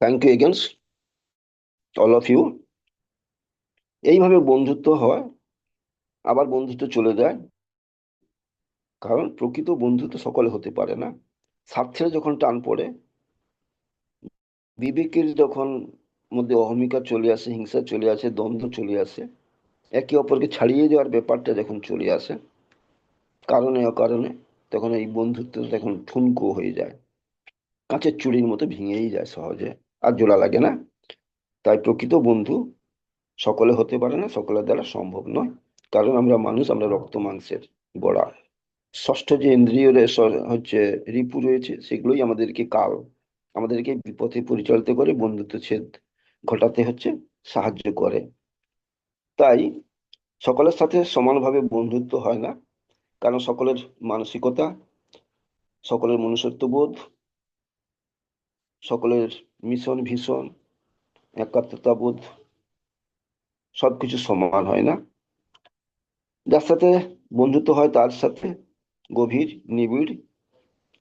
Thank you again all of you এইভাবে বন্ধুত্ব হয়, আবার বন্ধুত্ব চলে যায়। কারণ প্রকৃত বন্ধুত্ব সকলে হতে পারে না। স্বার্থের যখন টান পড়ে, বিবেকের যখন মধ্যে অহমিকা চলে আসে, হিংসা চলে আসে, দ্বন্দ্ব চলে আসে, একে অপরকে ছাড়িয়ে যাওয়ার ব্যাপারটা যখন চলে আসে, কারণে অকারণে তখন এই বন্ধুত্ব তখন ঠুনকো হয়ে যায়। কাঁচের চুড়ির মতো ভেঙেই যায় সহজে। আর জোড়া লাগে না। তাই প্রকৃত বন্ধু সকলে হতে পারে না, সকলের দ্বারা সম্ভব নয়। কারণ আমরা মানুষ, আমরা রক্ত মাংসের গড়া ষষ্ঠ যে ইন্দ্রিয় হচ্ছে রিপু রয়েছে, সেগুলোই আমাদেরকে কাল, আমাদেরকে বিপথে পরিচালিত করে, বন্ধুত্ব ছেদ ঘটাতে হচ্ছে, সাহায্য করে। তাই সকলের সাথে সমানভাবে বন্ধুত্ব হয় না। কারণ সকলের মানসিকতা, সকলের মনুষ্যত্ববোধ সকলের মিশন, ভীষণ একাত্মতাবোধ সবকিছু সমান হয় না। যার সাথে বন্ধুত্ব হয়, তার সাথে গভীর, নিবিড়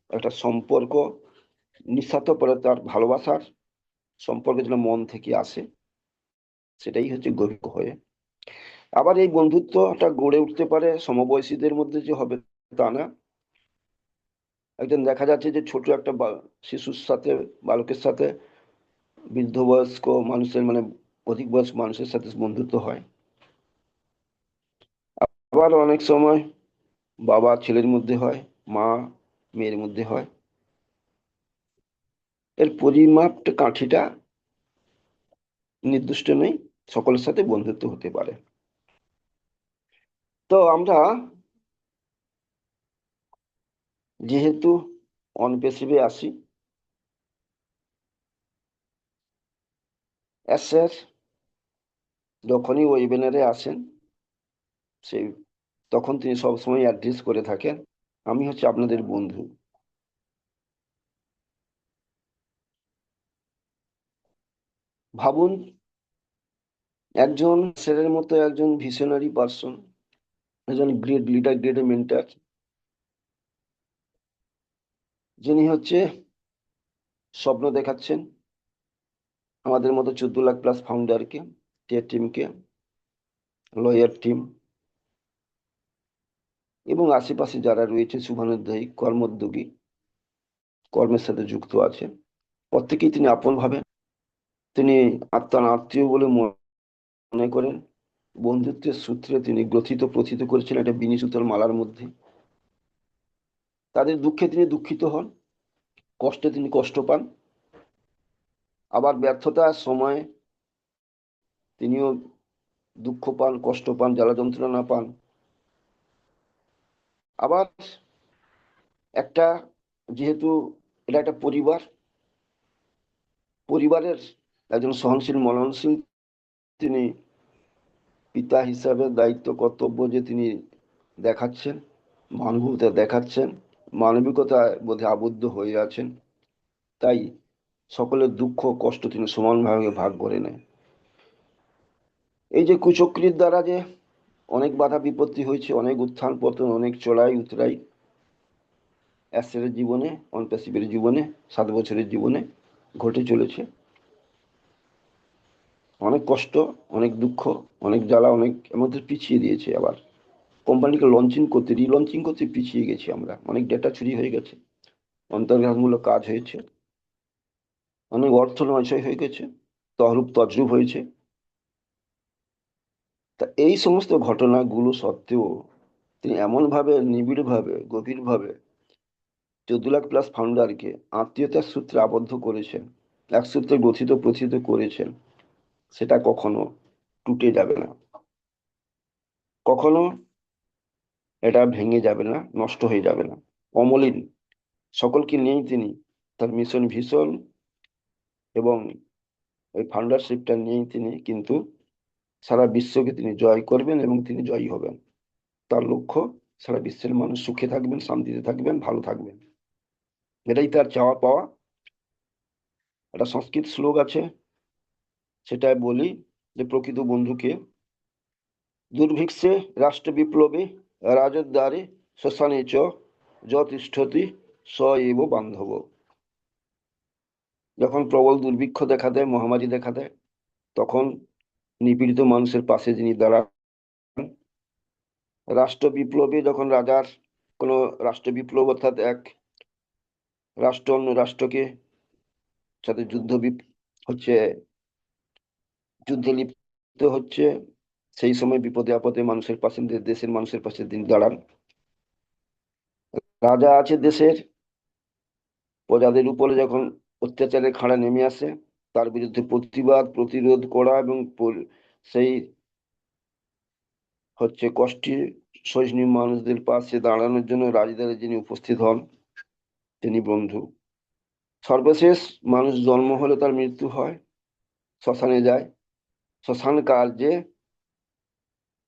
একটা সম্পর্ক নিঃস্বার্থপরে তার ভালোবাসার সম্পর্ক যেন মন থেকে আসে, সেটাই হচ্ছে গভীর হয়ে। আবার এই বন্ধুত্বটা গড়ে উঠতে পারে সমবয়সীদের মধ্যে যে হবে তা না। একজন দেখা যাচ্ছে যে ছোট একটা শিশুর সাথে, বালকের সাথে বৃদ্ধ বয়স্ক মানুষের মানে অধিক বয়স্ক মানুষের সাথে বন্ধুত্ব হয়। আবার অনেক সময় বাবা ছেলের মধ্যে হয়, মা মেয়ের মধ্যে হয়। এর পরিমাপটা কাঠিটা নির্দিষ্ট নেই, সকলের সাথে বন্ধুত্ব হতে পারে। তো আমরা যেহেতু অনপেসিভে আসি স্যার যখনই ওয়েবিনারে আসেন, সেই তখন তিনি সবসময় অ্যাড্রেস করে থাকেন। আমি হচ্ছে আপনাদের বন্ধু। ভাবুন, একজন স্যারের মতো একজন ভিশনারি পার্সন একজন গ্রেট লিডার গ্রেট মেন্টার যিনি হচ্ছে স্বপ্ন দেখাচ্ছেন আমাদের মতো চোদ্দ লাখ প্লাস ফাউন্ডারকে টিয়ার টিমকে লয়ার টিম এবং আশেপাশে যারা রয়েছে, শুভানুধ্যায়ী, কর্মোদ্যোগী, কর্মের সাথে যুক্ত আছে, প্রত্যেকেই তিনি আপন ভাবেন। তিনি আত্মার আত্মীয় বলে মনে করেন। বন্ধুত্বের সূত্রে তিনি গ্রথিত, প্রথিত করেছিলেন একটা বিনি সুতার মালার মধ্যে। তাদের দুঃখে তিনি দুঃখিত হন, কষ্টে তিনি কষ্ট পান। আবার ব্যর্থতার সময় তিনিও দুঃখ পান, কষ্ট পান জ্বালা যন্ত্রণা পান। আবার একটা, যেহেতু এটা একটা পরিবার, পরিবারের একজন সহনশীল মননশীল তিনি পিতা হিসাবে দায়িত্ব, কর্তব্য যে তিনি দেখাচ্ছেন মানবতা দেখাচ্ছেন মানবিকতায় বোধে আবদ্ধ হয়ে আছেন। তাই সকলের দুঃখ কষ্ট তিনি সমানভাবে ভাগ করে নেয় এই যে কুচক্রির দ্বারা যে অনেক বাধা বিপত্তি হয়েছে, অনেক উত্থান পতন, অনেক চড়াই উতরাই অ্যাসের জীবনে অনপ্যাসিভের জীবনে, সাত বছরের জীবনে ঘটে চলেছে। অনেক কষ্ট, অনেক দুঃখ, অনেক জ্বালা, অনেক আমাদের পিছিয়ে দিয়েছে আবার। কোম্পানিকে লঞ্চিং করতে রিলঞ্চিং করতে পিছিয়ে গেছি আমরা। অনেক ডেটা চুরি হয়ে গেছে অন্তর্ঘাতমূলক কাজ হয়েছে, অনেক অর্থ নয়ছয় হয়ে গেছে, তহরূপ তজরূপ হয়েছে। তা এই সমস্ত ঘটনাগুলো সত্ত্বেও তিনি এমনভাবে নিবিড়ভাবে, গভীরভাবে চোদ্দ লাখ প্লাস ফাউন্ডারকে আত্মীয়তার সূত্রে আবদ্ধ করেছেন, এক সূত্রে গঠিত, প্রথিত করেছেন, সেটা কখনো টুটে যাবে না। কখনো এটা ভেঙে যাবে না, নষ্ট হয়ে যাবে না। অমলিন, সকলকে নিয়েই তিনি তার মিশন ভীষণ এবং ওই ফাউন্ডারশিপটা নিয়েই তিনি কিন্তু সারা বিশ্বকে তিনি জয় করবেন এবং তিনি জয়ী হবেন। তার লক্ষ্য, সারা বিশ্বের মানুষ সুখে থাকবেন, শান্তিতে থাকবেন, ভালো থাকবেন। এটাই তার চাওয়া পাওয়া। একটা সংস্কৃত শ্লোক আছে সেটাই বলি যে, প্রকৃত বন্ধুকে দুর্ভিক্ষে রাষ্ট্র বিপ্লবে রাজদ্বারে শ্মশানে চ, যতিষ্ঠতি স এব বান্ধব। যখন প্রবল দুর্ভিক্ষ দেখা দেয়, মহামারী দেখা দেয়, তখন নিপীড়িত মানুষের পাশে যিনি দাঁড়ান রাষ্ট্র বিপ্লবে যখন রাজার কোনো রাষ্ট্র বিপ্লব অর্থাৎ এক রাষ্ট্র অন্য রাষ্ট্রকে সাথে যুদ্ধ হচ্ছে, যুদ্ধে লিপ্ত হচ্ছে সেই সময় বিপদে আপদে মানুষের পাশে দেশের মানুষের পাশে তিনি দাঁড়ান। রাজা আছে দেশের। প্রজাদের উপরে যখন অত্যাচারের খাড়া নেমে আসে, তার বিরুদ্ধে প্রতিবাদ, প্রতিরোধ করা এবং সেই হচ্ছে কষ্টে সহিষ্ণু মানুষদের পাশে দাঁড়ানোর জন্য রাজদারে যিনি উপস্থিত হন, তিনি বন্ধু। সর্বশেষ মানুষ জন্ম হলে তার মৃত্যু হয়, শ্মশানে যায়। শ্মশান কার্যে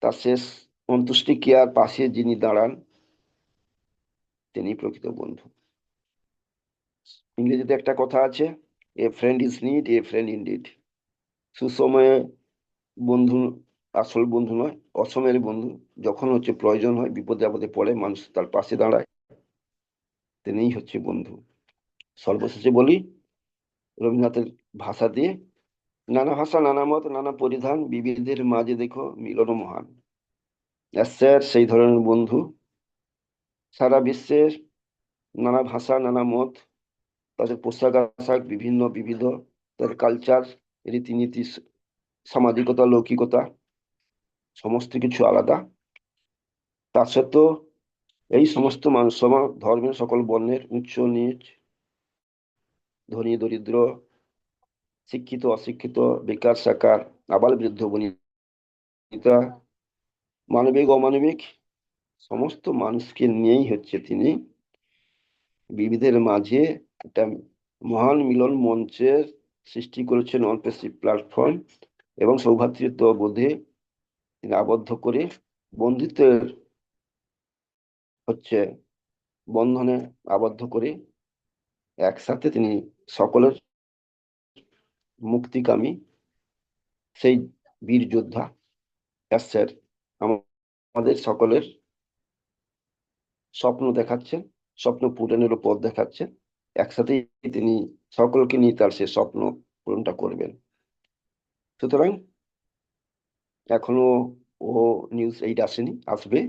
তার শেষ অন্ত্যেষ্টি ক্রিয়ার পাশে যিনি দাঁড়ান, তিনি প্রকৃত বন্ধু। ইংরেজিতে একটা কথা আছে a friend is need a friend indeed সুসময়ে বন্ধু, আসল বন্ধু নয়, অসময়ের বন্ধু। যখন হচ্ছে প্রয়োজন হয়, বিপদে আপদে পড়ে, মানুষ তার পাশে দাঁড়ায়। তিনিই হচ্ছে বন্ধু। সর্বশেষে বলি, রবীন্দ্রনাথের ভাষা দিয়ে নানা ভাষা, নানা মত, নানা পরিধান, বিবিধের মাঝে দেখো মিলন মহান। স্যার, সেই ধরনের বন্ধু। সারা বিশ্বের নানা ভাষা, নানা মত, তাদের পোশাক আশাক, বিভিন্ন বিবিধ, তাদের কালচার রীতিনীতি সামাজিকতা, লৌকিকতা, সমস্ত কিছু আলাদা। তা সত্ত্বেও এই সমস্ত মানুষ ধর্মের সকল বর্ণের উচ্চ নিচ, ধনী, দরিদ্র শিক্ষিত, অশিক্ষিত, বেকার, সাকার, আবাল বৃদ্ধ, বনিতা, মানবিক, অমানবিক, সমস্ত মানুষকে নিয়েই হচ্ছে তিনি বিবিধের মাঝে একটা মহান মিলন মঞ্চের সৃষ্টি করেছেন অনপেসিভ প্ল্যাটফর্ম এবং সৌভাতৃত্ব বোধে তিনি আবদ্ধ করে বন্ধুত্বের হচ্ছে বন্ধনে আবদ্ধ করে একসাথে তিনি সকলের মুক্তিকামী সেই বীর যোদ্ধা স্যার আমাদের সকলের স্বপ্ন দেখাচ্ছেন, স্বপ্ন পূরণেরও পথ দেখাচ্ছেন। একসাথেই তিনি সকলকে নিয়ে তার সে স্বপ্ন পূরণটা করবেন। সুতরাং এখনও ও নিউজ এইট আসেনি, আসবে।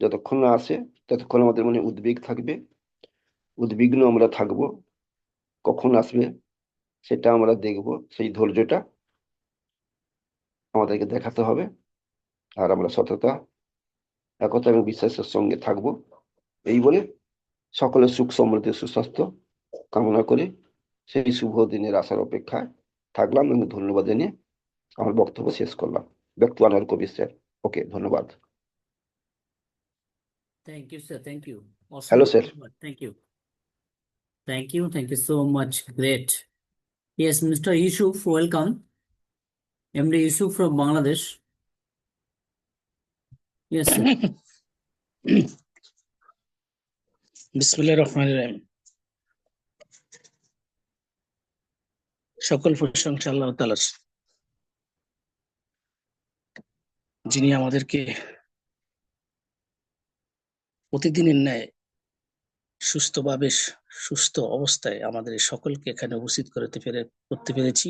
যতক্ষণ না আসে, ততক্ষণ আমাদের মনে উদ্বেগ থাকবে। উদ্বিগ্ন আমরা থাকব। কখন আসবে? সেটা আমরা দেখব সেই ধৈর্যটা আমাদেরকে দেখাতে হবে আর আমরা সততা একতা এবং বিশ্বাসের সঙ্গে থাকব এই বলে সকলের সুখ সমৃদ্ধি সুস্বাস্থ্য কামনা করে সেই শুভ দিনের আসার অপেক্ষায় থাকলাম এবং ধন্যবাদ জানিয়ে আমার বক্তব্য শেষ করলাম ব্যক্ত আনার কবি স্যার ওকে ধন্যবাদ Thank you, sir. Thank you. Awesome. Hello, sir. Thank you. Thank you. Thank you so much. Yes, Mr. Yusuf, welcome. MD Yusuf from Bangladesh. Yes. বিসমিল্লাহ রহমান রহিম সকল প্রশংসা আল্লাহ তালার যিনি আমাদেরকে প্রতিদিনের ন্যায় সুস্থভাবে সুস্থ অবস্থায় আমাদের সকলকে এখানে উপস্থিত করতে পেরে, করতে পেরেছি।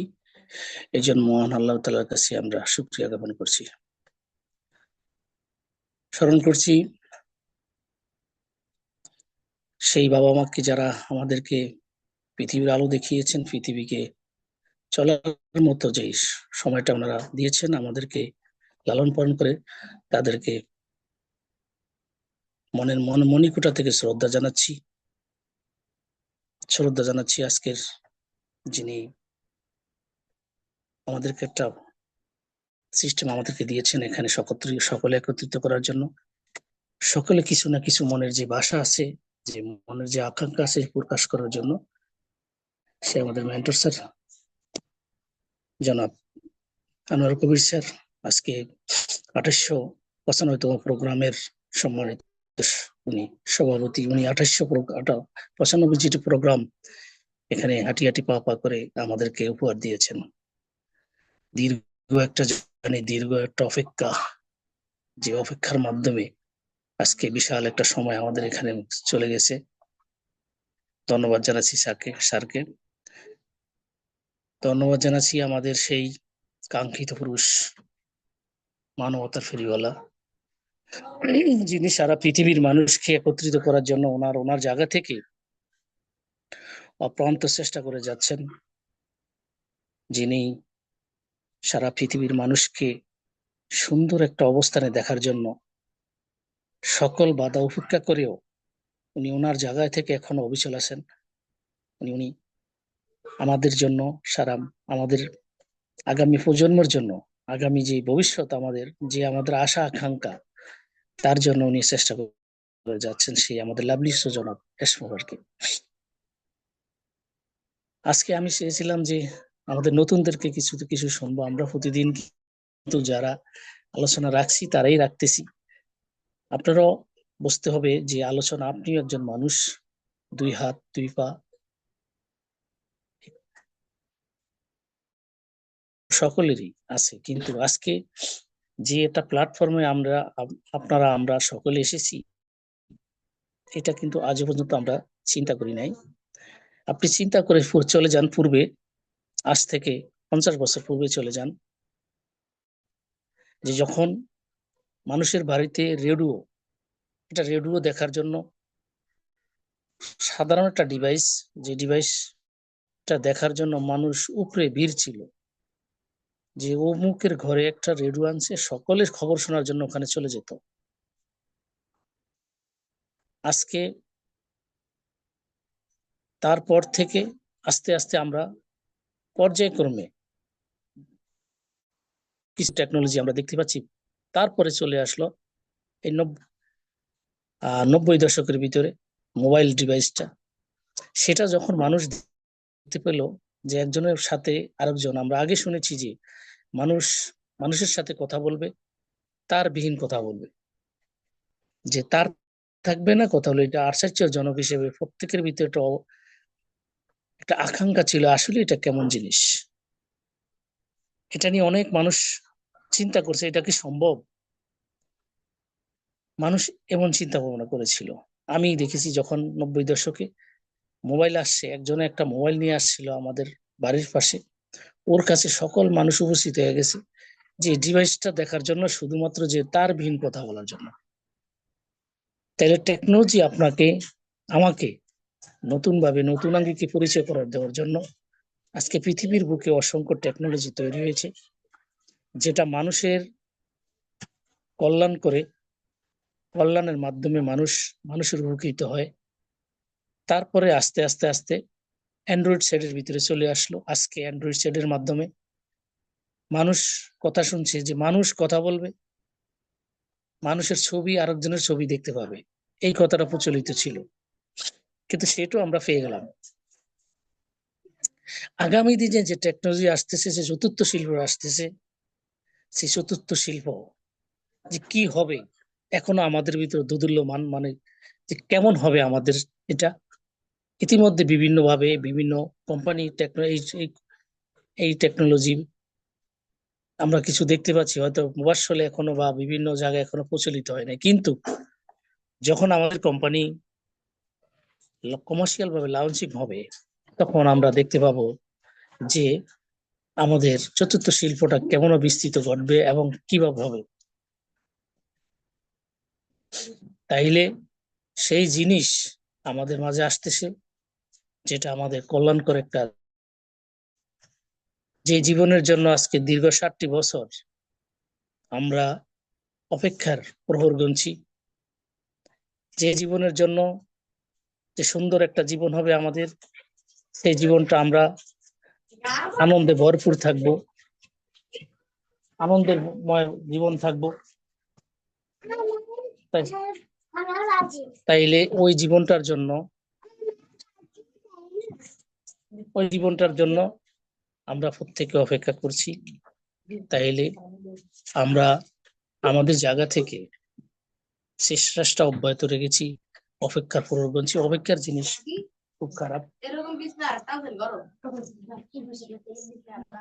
এই জন্য মহান আল্লাহ তালার কাছে আমরা শুক্রিয়া জ্ঞাপন করছি। স্মরণ করছি, সেই বাবা মাকে যারা আমাদেরকে পৃথিবীর আলো দেখিয়েছেন, পৃথিবীকে চলার মতো যে সময়টা ওনারা দিয়েছেন, আমাদেরকে লালন পালন করে তাদেরকে মনের মন, মণিকুটা থেকে শ্রদ্ধা জানাচ্ছি। শ্রদ্ধা জানাচ্ছি আজকের যিনি আমাদেরকে একটা সিস্টেম আমাদেরকে দিয়েছেন এখানে সকত্রি, সকলে একত্রিত করার জন্য। সকলে কিছু না কিছু মনের যে বাসা আছে, যে মনের যে আকাঙ্ক্ষা আছে প্রকাশ করার জন্য সে আমাদের মেন্টর স্যার জনাব আনোয়ার কবির স্যার আজকে আঠাশশো পঁচানব্বইতম প্রোগ্রামের সম্মানিত উনি সভাপতি, উনি আঠাশশো পঁচানব্বই যেটি প্রোগ্রাম এখানে হাঁটি হাঁটি পা পা করে আমাদেরকে উপহার দিয়েছেন। দীর্ঘ একটা দীর্ঘ একটা অপেক্ষা, যে অপেক্ষার মাধ্যমে আজকে বিশাল একটা সময় আমাদের এখানে চলে গেছে। ধন্যবাদ জানাচ্ছি স্যারকে স্যারকে। ধন্যবাদ জানাচ্ছি আমাদের সেই কাঙ্ক্ষিত পুরুষ, মানবতার ফেরিওয়ালা। যিনি সারা পৃথিবীর মানুষকে একত্রিত করার জন্য ওনার ওনার জায়গা থেকে অপ্রান্ত চেষ্টা করে যাচ্ছেন। যিনি সারা পৃথিবীর মানুষকে সুন্দর একটা অবস্থানে দেখার জন্য সকল বাধা উপেক্ষা করেও উনি ওনার জায়গায় থেকে এখনও অবিচল আছেন। উনি উনি আমাদের জন্য সারা, আমাদের আগামী প্রজন্মের জন্য, আগামী যে ভবিষ্যৎ আমাদের, যে আমাদের আশা, আকাঙ্ক্ষা তার জন্য উনি চেষ্টা করে যাচ্ছেন সেই আমাদের লাভলি জনক এসমোবারকে আজকে আমি চেয়েছিলাম যে আমাদের নতুনদেরকে কিছু তো কিছু শুনব। আমরা প্রতিদিন কিন্তু যারা আলোচনা রাখছি, তারাই রাখতেছি। আপনারাও বুঝতে হবে যে আলোচনা, আপনিও একজন মানুষ, দুই হাত, দুই পা। সকলেরই আছে, কিন্তু আজকে যে এটা প্ল্যাটফর্মে আমরা আপ- আপনারা, আমরা সকলে এসেছি, এটা কিন্তু আজ পর্যন্ত আমরা চিন্তা করি নাই। আপনি চিন্তা করে চলে যান, পূর্বে, আজ থেকে পঞ্চাশ বছর পূর্বে চলে যান। যে যখন মানুষের বাড়িতে রেডিও এটা রেডিও দেখার জন্য সাধারণ একটা ডিভাইস যে ডিভাইসটা দেখার জন্য মানুষ উপরে ভিড় ছিল যে অমুকের ঘরে একটা রেডিও আনছে, সকলের খবর শোনার জন্য ওখানে চলে যেত। আজকে তারপর থেকে আস্তে আস্তে আমরা পর্যায়ক্রমে কিছু টেকনোলজি আমরা দেখতে পাচ্ছি। তারপরে চলে আসলো এই নব্বই দশকের ভিতরে মোবাইল ডিভাইসটা সেটা যখন মানুষ দেখতে পেল যে একজনের সাথে আরেকজন, আমরা আগে শুনেছি যে মানুষ, মানুষের সাথে কথা বলবে, তার বিহীন কথা বলবে। যে তার থাকবে না, কথা হলো এটা আশ্চর্যজনক হিসেবে প্রত্যেকের ভিতরে একটা একটা আকাঙ্ক্ষা ছিল, আসলে এটা কেমন জিনিস? এটা নিয়ে অনেক মানুষ চিন্তা করছে, এটা কি সম্ভব? মানুষ এমন চিন্তা ভাবনা করেছিল। আমি দেখেছি যখন নব্বই দশকে মোবাইল আসছে, একজনে একটা মোবাইল নিয়ে আসছিল আমাদের বাড়ির পাশে। ওর কাছে সকল মানুষ উপস্থিত হয়ে গেছে। যে ডিভাইসটা দেখার জন্য শুধুমাত্র যে তার বিহীন কথা বলার জন্য। তাহলে টেকনোলজি আপনাকে, আমাকে নতুন ভাবে নতুন আঙ্গিকে পরিচয় করার দেওয়ার জন্য আজকে পৃথিবীর বুকে অসংখ্য টেকনোলজি তৈরি হয়েছে, যেটা মানুষের কল্যাণ করে, কল্যাণের মাধ্যমে মানুষ, মানুষের উপকৃত হয়। তারপরে আস্তে আস্তে আস্তে অ্যান্ড্রয়েড সেটের ভিতরে চলে আসলো আজকে অ্যান্ড্রয়েড সেটের মাধ্যমে। মানুষ কথা শুনছে যে মানুষ কথা বলবে, মানুষের ছবি আরেকজনের ছবি দেখতে পাবে। এই কথাটা প্রচলিত ছিল। কিন্তু সেটাও আমরা পেয়ে গেলাম। আগামী দিনে যে টেকনোলজি আসতেছে, সে চতুর্থ শিল্প আসতেছে সেই চতুর্থ শিল্প যে কি হবে, এখনও আমাদের ভিতরে দোদুল্যমান মানে যে কেমন হবে আমাদের এটা ইতিমধ্যে বিভিন্নভাবে বিভিন্ন কোম্পানি এই টেকনোলজি আমরা কিছু দেখতে পাচ্ছি। হয়তো মোবাসলে এখনও বা বিভিন্ন জায়গায় এখনও প্রচলিত হয় না কিন্তু যখন আমাদের কোম্পানি কমার্শিয়াল ভাবে লঞ্চিং হবে, তখন আমরা দেখতে পাবো যে আমাদের চতুর্থ শিল্পটা কেমন বিস্তৃত ঘটবে এবং কীভাবে হবে। তাইলে সেই জিনিস আমাদের মাঝে আসতেছে। যেটা আমাদের কল্যাণকর একটা যে জীবনের জন্য আজকে দীর্ঘ ষাটটি বছর আমরা অপেক্ষার প্রহর গুনছি, যে জীবনের জন্য যে সুন্দর একটা জীবন হবে আমাদের, সেই জীবনটা আমরা আনন্দে ভরপুর থাকব আনন্দের জীবন থাকব। তাই তাইলে ওই জীবনটার জন্য ওই জীবনটার জন্য আমরা প্রত্যেকে অপেক্ষা করছি। তাইলে আমরা আমাদের জায়গা থেকে শেষরাসটা অব্যাহত রেখেছি, অপেক্ষার প্রগঞ্চি অপেক্ষার জিনিস খুব খারাপ।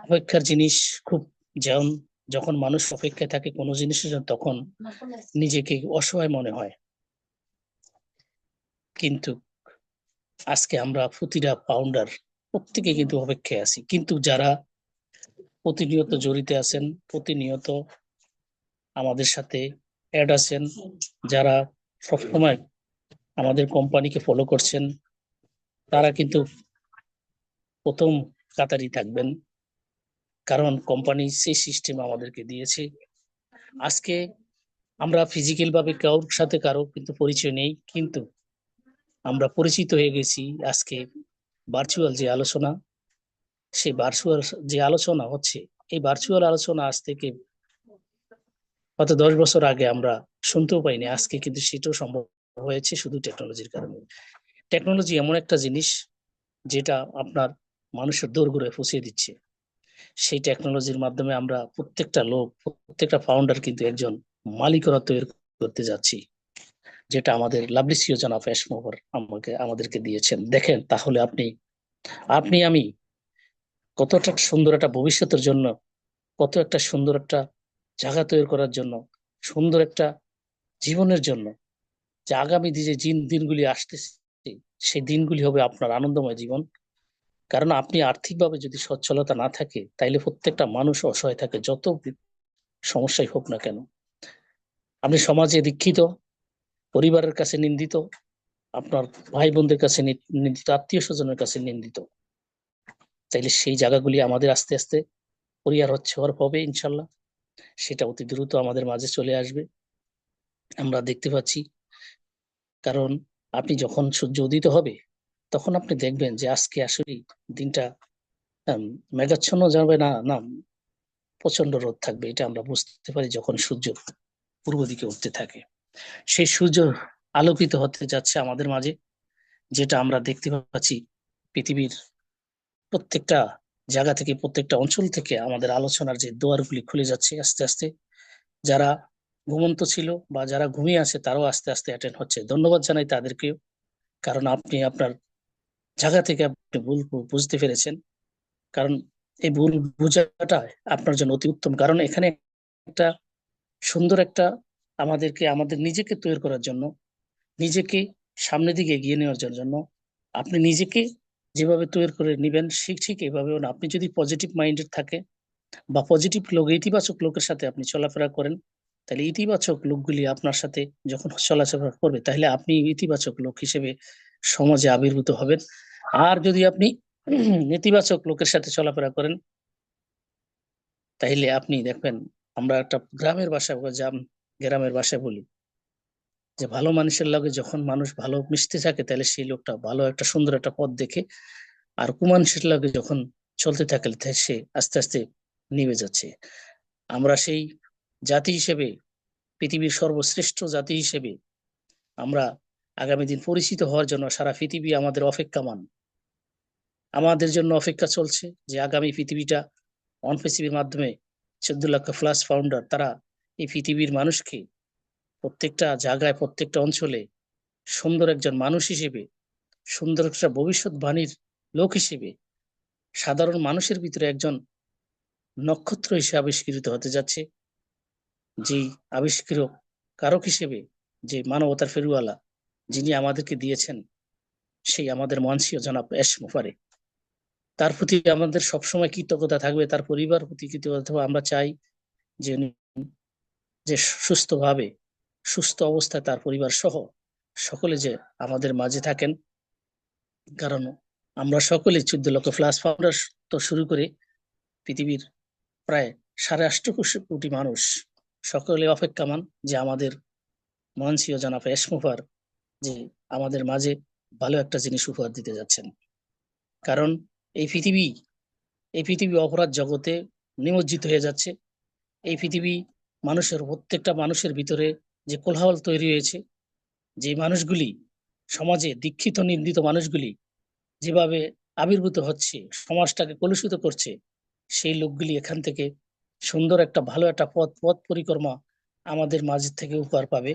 অপেক্ষার জিনিস খুব যেমন যখন মানুষ অপেক্ষায় থাকে কোনো জিনিসের জন্য, তখন নিজেকে অসহায় মনে হয়। কিন্তু আজকে আমরা প্রতিটা পাউন্ডার প্রত্যেকে কিন্তু অপেক্ষায় আছি। কিন্তু যারা প্রতিনিয়ত জড়িত আছেন, প্রতিনিয়ত আমাদের সাথে অ্যাড আছেন, যারা সবসময় আমাদের কোম্পানিকে ফলো করছেন, তারা কিন্তু প্রথম কাতারই থাকবেন। কারণ কোম্পানি সেই সিস্টেম আমাদেরকে দিয়েছে। আজকে আমরা ফিজিক্যাল ভাবে কারোর সাথে কারও কিন্তু পরিচয় নেই, কিন্তু আমরা পরিচিত হয়ে গেছি আজকে ভার্চুয়াল যে আলোচনা, সেই ভার্চুয়াল যে আলোচনা হচ্ছে, এই ভার্চুয়াল আলোচনা আজ থেকে হয়তো দশ বছর আগে আমরা শুনতেও পাইনি। আজকে কিন্তু সেটাও সম্ভব হয়েছে শুধু টেকনোলজির কারণে। টেকনোলজি এমন একটা জিনিস যেটা আপনার মানুষের দোরগোড়ায় পৌঁছে দিচ্ছে। সেই টেকনোলজির মাধ্যমে আমরা প্রত্যেকটা লোক, প্রত্যেকটা ফাউন্ডার কিন্তু একজন মালিকরা তৈরি করতে যাচ্ছি। যেটা আমাদের লাভলি সিওজন অফ মোভার আমাকে, আমাদেরকে দিয়েছেন। দেখেন, তাহলে আপনি আপনি, আমি কতটা সুন্দর একটা ভবিষ্যতের জন্য, কত একটা সুন্দর একটা জায়গা তৈরি করার জন্য, সুন্দর একটা জীবনের জন্য যে আগামী যে দিন- দিনগুলি আসতেছে, সেই দিনগুলি হবে আপনার আনন্দময় জীবন। কারণ আপনি আর্থিকভাবে যদি সচ্ছলতা না থাকে, তাইলে প্রত্যেকটা মানুষ অসহায় থাকে, যত সমস্যাই হোক না কেন। আপনি সমাজে দীক্ষিত পরিবারের কাছে নিন্দিত, আপনার ভাই বোনদের কাছে নিন্দিত আত্মীয় স্বজনের কাছে নিন্দিত। তাইলে সেই জায়গাগুলি আমাদের আস্তে আস্তে পরিহার হচ্ছে, হওয়ার হবে ইনশাল্লাহ। সেটা অতি দ্রুত আমাদের মাঝে চলে আসবে। আমরা দেখতে পাচ্ছি, কারণ আপনি যখন সূর্য উদিত হবে, তখন আপনি দেখবেন যে আজকে আসলে দিনটা মেঘাচ্ছন্ন যাবে না না প্রচণ্ড রোদ থাকবে, এটা আমরা বুঝতে পারি যখন সূর্য পূর্ব দিকে উঠতে থাকে। সেই সূর্য আলোকিত হতে যাচ্ছে আমাদের মাঝে, যেটা আমরা দেখতে পাচ্ছি পৃথিবীর প্রত্যেকটা জায়গা থেকে, প্রত্যেকটা অঞ্চল থেকে আমাদের আলোচনার যে দুয়ারগুলি খুলে যাচ্ছে আস্তে আস্তে। যারা ঘুমন্ত ছিল বা যারা ঘুমিয়ে আছে, তারাও আস্তে আস্তে অ্যাটেন্ড হচ্ছে। ধন্যবাদ জানাই তাদেরকেও কারণ আপনি আপনার জায়গা থেকে আপনি ভুল বুঝতে পেরেছেন। কারণ এই ভুল বোঝাটা আপনার জন্য অতি উত্তম। কারণ এখানে একটা সুন্দর একটা আমাদেরকে আমাদের নিজেকে তৈরি করার জন্য নিজেকে সামনের দিকে এগিয়ে নেওয়ার জন্য আপনি নিজেকে যেভাবে তৈরি করে নেবেন ঠিক ঠিক এভাবেও না। আপনি যদি পজিটিভ মাইন্ডেড থাকে বা পজিটিভ লোক ইতিবাচক লোকের সাথে আপনি চলাফেরা করেন তাহলে ইতিবাচক লোকগুলি আপনার সাথে যখন চলাফেরা করবে তাহলে আপনি ইতিবাচক লোক হিসেবে সমাজে আবির্ভূত হবেন। আর যদি আপনি নেতিবাচক লোকের সাথে চলাফেরা করেন তাইলে আপনি দেখবেন আমরা একটা গ্রামের বলি, জাম গ্রামের ভাষায় বলি, যে ভালো মানুষের লগে যখন মানুষ ভালো মিশতে থাকে, তাহলে সেই লোকটা ভালো একটা সুন্দর একটা পথ দেখে, আর কুমানুষের লগে যখন চলতে থাকে সে আস্তে আস্তে নিভে যাচ্ছে। আমরা সেই জাতি হিসেবে, পৃথিবীর সর্বশ্রেষ্ঠ জাতি হিসেবে, আমরা আগামী দিন পরিচিত হওয়ার জন্য সারা পৃথিবী আমাদের অপেক্ষামান। আমাদের জন্য অপেক্ষা চলছে যে আগামী পৃথিবীটা অন পৃথিবীর মাধ্যমে চোদ্দ লক্ষ প্লাস ফাউন্ডার তারা এই পৃথিবীর মানুষকে প্রত্যেকটা জায়গায়, প্রত্যেকটা অঞ্চলে সুন্দর একজন মানুষ হিসেবে, সুন্দর একটা ভবিষ্যৎবাণীর লোক হিসেবে, সাধারণ মানুষের ভিতরে একজন নক্ষত্র হিসেবে আবিষ্কৃত হতে যাচ্ছে। যেই আবিষ্কৃত কারক হিসেবে যে মানবতার ফেরুয়ালা যিনি আমাদেরকে দিয়েছেন, সেই আমাদের মঞ্চীয় জনাব এস মুফারে তার প্রতি আমাদের সবসময় কৃতজ্ঞতা থাকবে, তার পরিবার প্রতি কৃতজ্ঞতা আমরা চাই যে উনি যে সুস্থভাবে সুস্থ অবস্থায় তার পরিবার সহ সকলে যে আমাদের মাঝে থাকেন। কারণ আমরা সকলে চোদ্দ লক্ষ প্লাস ফাউন্ডার তো শুরু করে পৃথিবীর প্রায় সাড়ে আষ্ট কোটি- মানুষ সকলে অপেক্ষামান যে আমাদের মঞ্চীয় জানাফ এসমুফার যে আমাদের মাঝে ভালো একটা জিনিস উপহার দিতে যাচ্ছেন। কারণ এই পৃথিবী এই পৃথিবী অপরাধ জগতে নিমজ্জিত হয়ে যাচ্ছে। এই পৃথিবী মানুষের, প্রত্যেকটা মানুষের ভিতরে যে কোলাহল তৈরি হয়েছে, যে মানুষগুলি সমাজে দীক্ষিত, নিন্দিত মানুষগুলি যেভাবে আবির্ভূত হচ্ছে, সমাজটাকে কলুষিত করছে, সেই লোকগুলি এখান থেকে সুন্দর একটা ভালো একটা পথ পথ পরিক্রমা আমাদের মাঝে থেকে উপহার পাবে।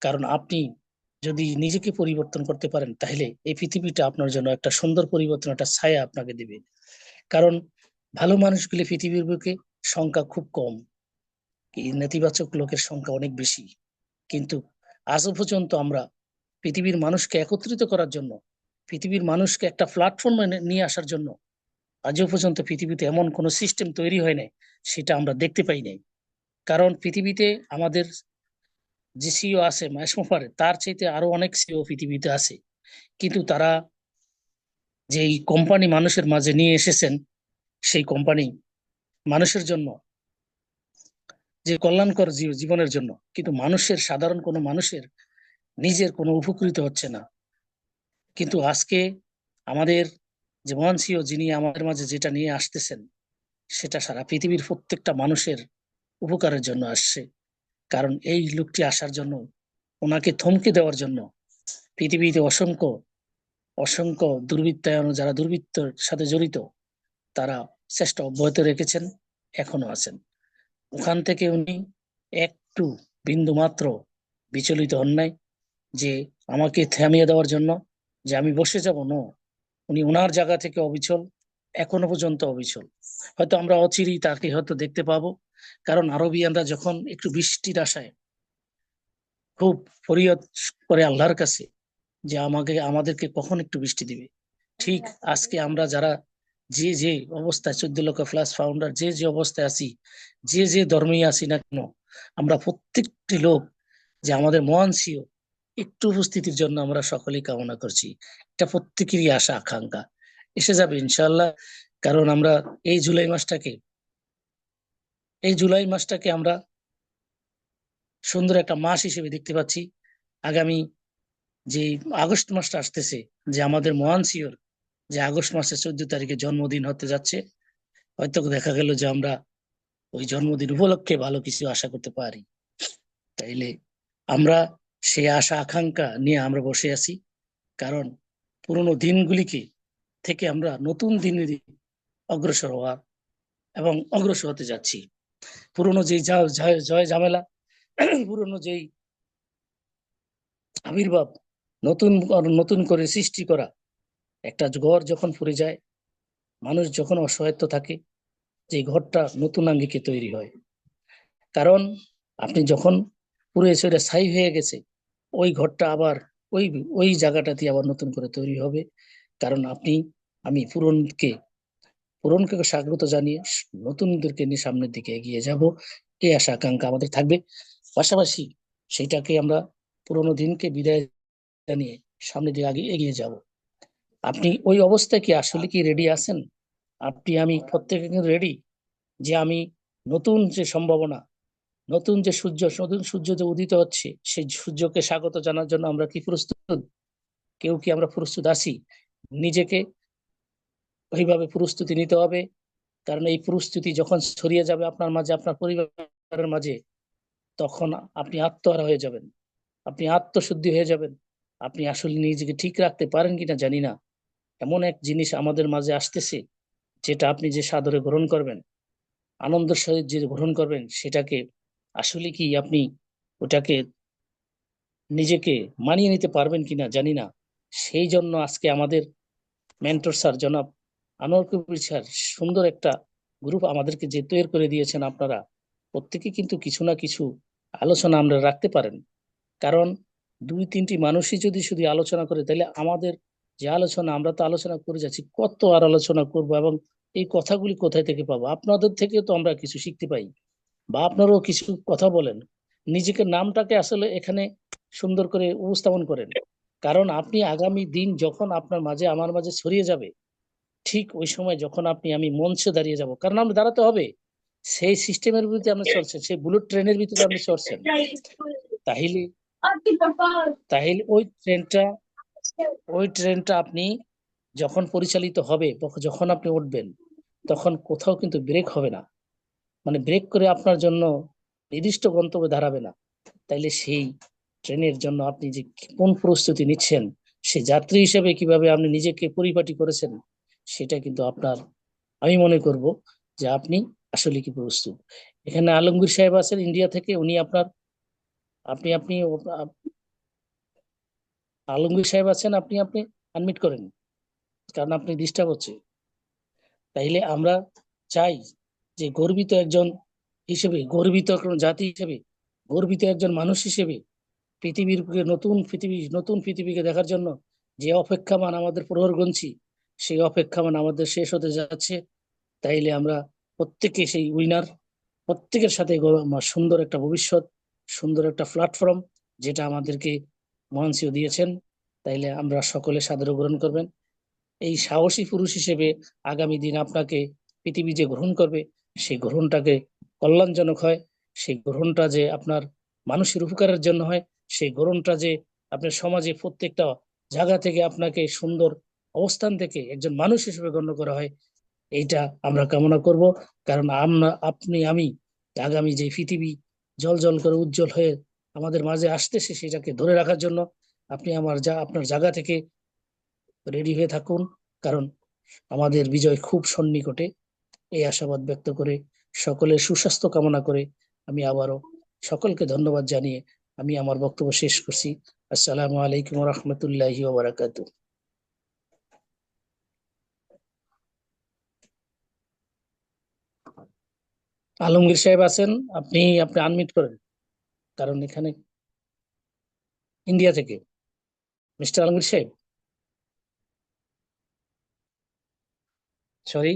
কারণ আপনি যদি নিজেকে পরিবর্তন করতে পারেন, তাহলে এই পৃথিবীটা আপনার জন্য একটা সুন্দর পরিবর্তন, একটা ছায়া আপনাকে দেবে। কারণ ভালো মানুষগুলি পৃথিবীর বুকে সংখ্যা খুব কম। নেতিবাচক লোকের সংখ্যা অনেক বেশি। কিন্তু আজও পর্যন্ত আমরা পৃথিবীর মানুষকে একত্রিত করার জন্য, পৃথিবীর মানুষকে একটা প্ল্যাটফর্মে নিয়ে আসার জন্য আজও পর্যন্ত পৃথিবীতে এমন কোনো সিস্টেম তৈরি হয় নাই, সেটা আমরা দেখতে পাই নাই। কারণ পৃথিবীতে আমাদের যে সিও আছে ম্যাসমোফারে তার চাইতে আরও অনেক সিও পৃথিবীতে আছে। কিন্তু তারা যেই কোম্পানি মানুষের মাঝে নিয়ে এসেছেন, সেই কোম্পানি মানুষের জন্য যে কল্যাণকর জীবনের জন্য। কিন্তু মানুষের, সাধারণ কোনো মানুষের নিজের কোনো উপকৃত হচ্ছে না। কিন্তু আজকে আমাদের যে মহান সিও যিনি আমাদের মাঝে যেটা নিয়ে আসতেছেন, সেটা সারা পৃথিবীর প্রত্যেকটা মানুষের উপকারের জন্য আসছে। কারণ এই লোকটি আসার জন্য, ওনাকে থমকে দেওয়ার জন্য পৃথিবীতে অসংখ্য অসংখ্য দুর্বৃত্তায়ন, যারা দুর্বৃত্তর সাথে জড়িত, তারা চেষ্টা অব্যাহত রেখেছেন, এখনও আছেন। ওখান থেকে উনি একটু বিন্দু মাত্র বিচলিত হন নাই যে আমাকে থামিয়ে দেওয়ার জন্য যে আমি বসে যাব। ন, উনি ওনার জায়গা থেকে অবিচল, এখনও পর্যন্ত অবিচল। হয়তো আমরা অচিরেই তাকে হয়তো দেখতে পাবো, কারণ আরবিয়ানরা যখন একটু বৃষ্টির আশায় খুব ফরিয়ত করে আল্লাহর কাছে যে আমাকে, আমাদেরকে কখন একটু বৃষ্টি দিবে। ঠিক আজকে আমরা যারা যে যে অবস্থায় চোদ্দ লক্ষ ফ্লাস ফাউন্ডার যে যে অবস্থায় আছি, যে যে ধর্মেই আছি না কেন, আমরা প্রত্যেকটি লোক যে আমাদের মহান সিও, একটু উপস্থিতির জন্য আমরা সকলেই কামনা করছি। এটা প্রত্যেকেরই আশা, আকাঙ্ক্ষা। এসে যাবে ইনশাল্লাহ কারণ আমরা এই জুলাই মাসটাকে, এই জুলাই মাসটাকে আমরা সুন্দর একটা মাস হিসেবে দেখতে পাচ্ছি। আগামী যে আগস্ট মাসটা আসতেছে, যে আমাদের মহান সিওর যে আগস্ট মাসের চোদ্দ তারিখে জন্মদিন হতে যাচ্ছে, হয়তো দেখা গেল যে আমরা ওই জন্মদিন উপলক্ষে ভালো কিছু আশা করতে পারি। তাইলে আমরা সেই আশা, আকাঙ্ক্ষা নিয়ে আমরা বসে আছি। কারণ পুরনো দিনগুলিকে থেকে আমরা নতুন দিনে অগ্রসর হওয়া এবং অগ্রসর হতে যাচ্ছি। পুরনো জয় জয় ঝামেলা, পুরনো যেই আবির্ভাব, নতুন নতুন করে সৃষ্টি করা একটা ঘর যখন পড়ে যায়, মানুষ যখন অসহায়ত্ব থাকে, যে ঘরটা নতুন আঙ্গিকে তৈরি হয়। কারণ আপনি যখন পুরো সেটা ছাই হয়ে গেছে, ওই ঘরটা আবার ওই ওই জায়গাটা দিয়ে আবার নতুন করে তৈরি হবে। কারণ আপনি, আমি পুরনকে পুরনকে স্বাগত জানিয়ে নতুনদেরকে নিয়ে সামনের দিকে এগিয়ে যাব। এই আশা, আকাঙ্ক্ষা আমাদের থাকবে। পাশাপাশি সেইটাকে আমরা পুরোনো দিনকে বিদায় জানিয়ে সামনের দিকে আগে এগিয়ে যাব। আপনি ওই অবস্থায় কি আসলে কি রেডি আছেন? আপনি, আমি প্রত্যেকে কিন্তু রেডি যে আমি নতুন যে সম্ভাবনা, নতুন যে সূর্য, নতুন সূর্য যে উদিত হচ্ছে, সেই সূর্যকে স্বাগত জানার জন্য আমরা কি প্রস্তুত? কেউ কি আমরা প্রস্তুত আছি? নিজেকে ওইভাবে প্রস্তুতি নিতে হবে, কারণ এই প্রস্তুতি যখন ছড়িয়ে যাবে আপনার মাঝে, আপনার পরিবারের মাঝে, তখন আপনি আত্মহারা হয়ে যাবেন। আপনি আত্মশুদ্ধি হয়ে যাবেন। আপনি আসলে নিজেকে ঠিক রাখতে পারেন কিনা জানি না। এমন এক জিনিস আমাদের মাঝে আসতেছে, যেটা আপনি যে সাদরে গ্রহণ করবেন আনন্দের সহিত যে গ্রহণ করবেন, সেটাকে আসলে কি আপনি ওটাকে নিজেকে মানিয়ে নিতে পারবেন কিনা জানি না। সেই জন্য আজকে আমাদের মেন্টর স্যার জনাব আনোয়ার কবির স্যার সুন্দর একটা গ্রুপ আমাদেরকে যে তৈরি করে দিয়েছেন আপনারা, প্রত্যেকে কিন্তু কিছু না কিছু আলোচনা আমরা রাখতে পারেন। কারণ দুই তিনটি মানুষই যদি শুধু আলোচনা করে, তাহলে আমাদের যে আলোচনা আমরা তো আলোচনা করে যাচ্ছি, কত আর আলোচনা করব এবং এই কথাগুলি কোথায় থেকে পাবো? আপনাদের থেকে তো আমরা কিছু শিখতে পাই বা আপনারাও কিছু কথা বলেন। নিজেকে নামটাকে আসলে এখানে সুন্দর করে উপস্থাপন করেন। কারণ আপনি আগামী দিন যখন আপনার মাঝে, আমার মাঝে ছড়িয়ে যাবে, ঠিক ওই সময় যখন আপনি, আমি মঞ্চে দাঁড়িয়ে যাব। কারণ আমরা দাঁড়াতে হবে। সেই সিস্টেমের ভিতরে আপনি চলছেন সেই বুলেট ট্রেনের ভিতরে আপনি চড়ছেন। তাহলে তাহলে ওই ট্রেনটা ওই ট্রেনটা আপনি যখন পরিচালিত হবে যখন আপনি উঠবেন, তখন কোথাও কিন্তু ব্রেক হবে না। মানে ব্রেক করে আপনার জন্য নির্দিষ্ট গন্তব্যে দাঁড়াবে না। তাইলে সেই ট্রেনের জন্য আপনি যে কোন প্রস্তুতি নিচ্ছেন, সে যাত্রী হিসেবে কীভাবে আপনি নিজেকে পরিপাটি করেছেন, সেটা কিন্তু আপনার, আমি মনে করব যে আপনি আসলে কি প্রস্তুত। এখানে আলমগীর সাহেব আছেন ইন্ডিয়া থেকে, উনি আপনার, আপনি আপনি আলমগীর সাহেব আছেন, আপনি আপনি আনমিট করেন, কারণ আপনি ডিস্টার্ব হচ্ছে। তাইলে আমরা চাই যে গর্বিত একজন হিসেবে, গর্বিত জাতি হিসেবে, গর্বিত একজন মানুষ হিসেবে পৃথিবীর নতুন পৃথিবী, নতুন পৃথিবীকে দেখার জন্য যে অপেক্ষামান আমাদের প্রহর প্রহরগঞ্জি সেই অপেক্ষামান আমাদের শেষ হতে যাচ্ছে। তাইলে আমরা প্রত্যেকে সেই উইনার প্রত্যেকের সাথে সুন্দর একটা ভবিষ্যৎ, সুন্দর একটা প্ল্যাটফর্ম যেটা আমাদেরকে মহানসিও দিয়েছেন, তাইলে আমরা সকলে সাদর গ্রহণ করবেন। এই সাহসী পুরুষ হিসেবে আগামী দিন আপনাকে পৃথিবী যে গ্রহণ করবে, সেই গ্রহণটাকে কল্যাণজনক হয়, সেই গ্রহণটা যে আপনার মানুষের উপকারের জন্য হয়, সেই গ্রহণটা যে আপনার সমাজে প্রত্যেকটা জায়গা থেকে আপনাকে সুন্দর অবস্থান থেকে একজন মানুষ হিসেবে গণ্য করা হয়, এইটা আমরা কামনা করব। কারণ আমরা, আপনি, আমি আগামী যে পৃথিবী জল জল করে উজ্জ্বল হয়ে আমাদের মাঝে আসতেছে সেটাকে ধরে রাখার জন্য আপনি আমার যা আপনার জায়গা থেকে রেডি হয়ে থাকুন। কারণ আমাদের বিজয় খুব সন্নিকটে। এই আশাবাদ ব্যক্ত করে সকলের সুস্বাস্থ্য কামনা করে আমি আবারও সকলকে ধন্যবাদ জানিয়ে আমি আমার বক্তব্য শেষ করছি। আসসালামু আলাইকুম রহমতুল্লাহি ওবরাকাতু আলমগীর সাহেব আছেন, আপনি আপনি আনমিট করেন। কারণ এখানে ইন্ডিয়া থেকে মিস্টার আলমগীর সাহেব সরি।